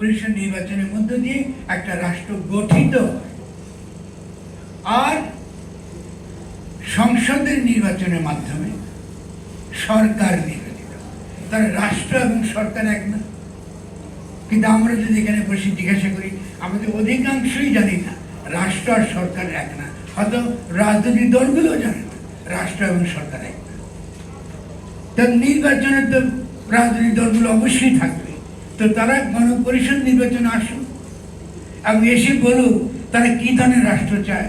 গণপরিষদ নির্বাচনের মধ্য দিয়ে একটা রাষ্ট্র গঠিত। আর সংসদের নির্বাচনের মাধ্যমে সরকার নির্বাচিত। তাহলে রাষ্ট্র এবং সরকার এক না। কিন্তু আমরা যদি এখানে বসে জিজ্ঞাসা করি, আমাদের অধিকাংশই জানি না, রাষ্ট্র আর সরকার এক না। হয়তো রাজনৈতিক দলগুলো জানে না, রাষ্ট্র এবং সরকার এক না। তো নির্বাচনে তো রাজনৈতিক দলগুলো অবশ্যই থাকবে। তো তারা গণপরিষদ নির্বাচনে আসুক। এবং এসে বলুক, তারা কি ধরনের রাষ্ট্র চায়।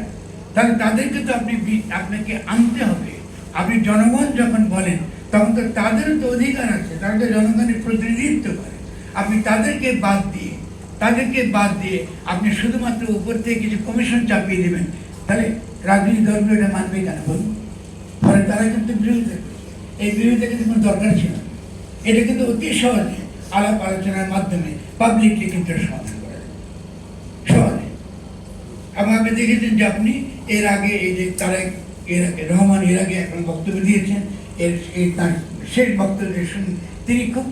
তাহলে তাদেরকে তো আপনি আপনাকে আনতে হবে। আপনি জনগণ যখন বলেন, তখন তো তাদেরও তো অধিকার আছে, তারা তো জনগণের প্রতিনিধিত্ব করে। আপনি তাদেরকে বাদ দিয়ে, তাদেরকে বাদ দিয়ে আপনি শুধুমাত্র উপর থেকে কিছু কমিশন চাপিয়ে দেবেন, তাহলে রাজনৈতিক দলগুলো এটা মানবে কেন বলুন? ফলে তারা কিন্তু বিরোধিতা এই বিরোধিতা কিন্তু কোনো দরকার ছিল এটা কিন্তু অতি সহজে আলাপ আলোচনার মাধ্যমে পাবলিকলি কিন্তু সমাধান করা। সহজে। এবং আপনি দেখেছেন যে আপনি এর আগে এই যে তারেক, এর আগে রহমান এর আগে এখন বক্তব্য দিয়েছেন, এর তার শেষ বক্তব্য তিনি খুব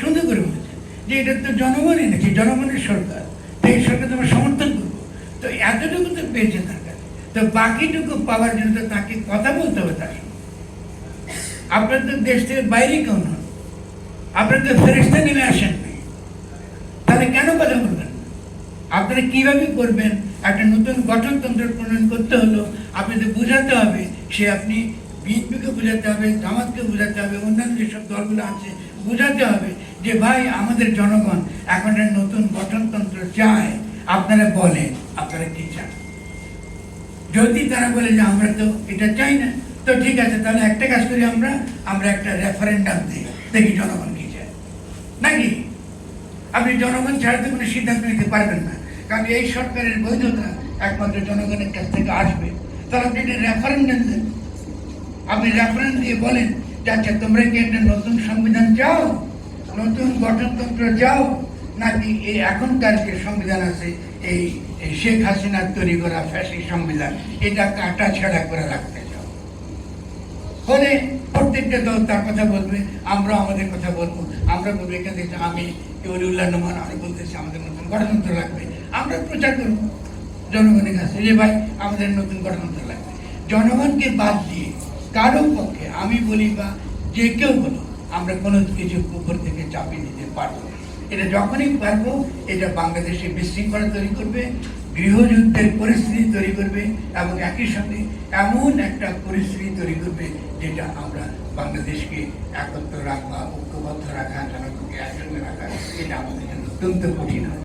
সুন্দর করে বলেছেন যে এটা তো জনগণই নাকি জনগণের সরকার। এই সরকার তো আমরা সমর্থন করব। তো এতটুকু তো পেয়েছে তার কাছে। তো বাকিটুকু পাওয়ার জন্য তো তাকে কথা বলতে হবে তার সঙ্গে। আপনার তো দেশ থেকে বাইরে কেউ নন আপনার তো ফেরেস্তা নেমে আসেন তাহলে কেন কথা বলবেন? আপনারা কীভাবে করবেন? একটা নতুন গঠনতন্ত্র প্রণয়ন করতে হলো। আপনাদের বোঝাতে হবে, সে আপনি বিএনপিকে বোঝাতে হবে, জামাতকে বোঝাতে হবে, অন্যান্য যেসব দলগুলো আছে, বোঝাতে হবে যে, ভাই, আমাদের জনগণ এখন একটা নতুন গঠনতন্ত্র চায়। আপনারা বলেন, আপনারা কি চান? যদি তারা বলে যে, আমরা তো এটা চাই না, তো ঠিক আছে, তাহলে একটা কাজ করি আমরা আমরা একটা রেফারেন্ডাম দিই। দেখি জনগণ নাকি? আপনি জনগণ ছাড়া তো কোনো সিদ্ধান্ত নিতে পারবেন না। কারণ এই সরকারের বৈধতা একমাত্র জনগণের কাছ থেকে আসবে। তাহলে আপনি একটা রেফারেন্ডাম দেন আপনি রেফারেন্স দিয়ে বলেন যে আচ্ছা তোমরা কি একটা নতুন সংবিধান চাও? নতুন গঠনতন্ত্র চাও? নাকি এই এখনকার যে সংবিধান আছে, এই শেখ হাসিনার তৈরি করা ফ্যাসি সংবিধান, এটা কাটা ছেঁড়া করে রাখতে? ফলে প্রত্যেকটা দল তার কথা বলবে আমরা আমাদের কথা বলব। আমরা বলব, এখান থেকে আমি উল্লাহ নোমান আমি বলতেছি আমাদের নতুন গণতন্ত্র লাগবে। আমরা প্রচার করব। জনগণের কাছে যে ভাই, আমাদের নতুন গণতন্ত্র লাগবে। জনগণকে বাদ দিয়ে কারও পক্ষে, আমি বলি বা যে কেউ বলো আমরা কোনো কিছু উপর থেকে চাপিয়ে দিতে পারব না। এটা যখনই পারব, এটা বাংলাদেশে বিশৃঙ্খলা তৈরি করবে, গৃহযুদ্ধের পরিস্থিতি তৈরি করবে এবং একই সঙ্গে এমন একটা পরিস্থিতি তৈরি করবে যেটা আমরা বাংলাদেশকে একত্র রাখা ঐক্যবদ্ধ রাখা, জনগণকে একসঙ্গে রাখা, এটা আমাদের জন্য অত্যন্ত কঠিন। হবে